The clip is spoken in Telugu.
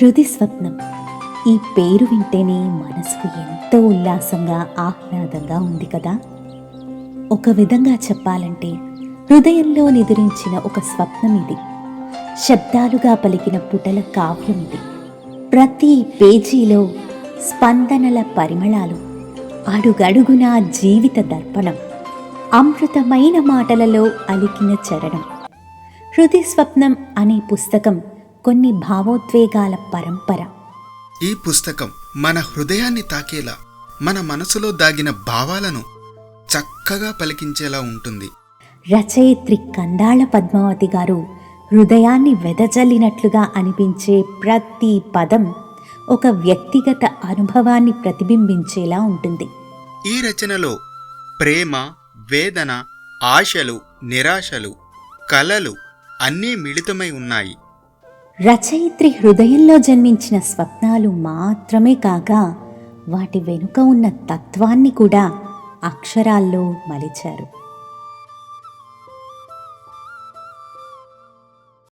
హృది స్వప్నం ఈ పేరు వింటేనే మనసుకు ఎంతో ఉల్లాసంగా ఆహ్లాదంగా ఉంది కదా? ఒక విధంగా చెప్పాలంటే హృదయంలో నిద్రించిన ఒక స్వప్నం ఇది. శబ్దాలుగా పలికిన పుటల కావ్యం ఇది. ప్రతి పేజీలో స్పందనల పరిమళాలు అడుగడుగున జీవిత దర్పణం అమృతమైన మాటలలో అలికిన చరణం. హృది స్వప్నం అనే పుస్తకం కొన్ని భావోద్వేగాల పరంపర. ఈ పుస్తకం మన హృదయాన్ని తాకేలా మన మనసులో దాగిన భావాలను చక్కగా పలికించేలా ఉంటుంది. రచయిత్రి కందాళ పద్మావతి గారు హృదయాన్ని వెదజల్లినట్లుగా అనిపించే ప్రతి పదం ఒక వ్యక్తిగత అనుభవాన్ని ప్రతిబింబించేలా ఉంటుంది. ఈ రచనలో ప్రేమ వేదన ఆశలు నిరాశలు కలలు అన్నీ మిళితమై ఉన్నాయి. రచయిత్రి హృదయంలో జన్మించిన స్వప్నాలు మాత్రమే కాక వాటి వెనుక ఉన్న తత్వాన్ని కూడా అక్షరాల్లో మలిచారు.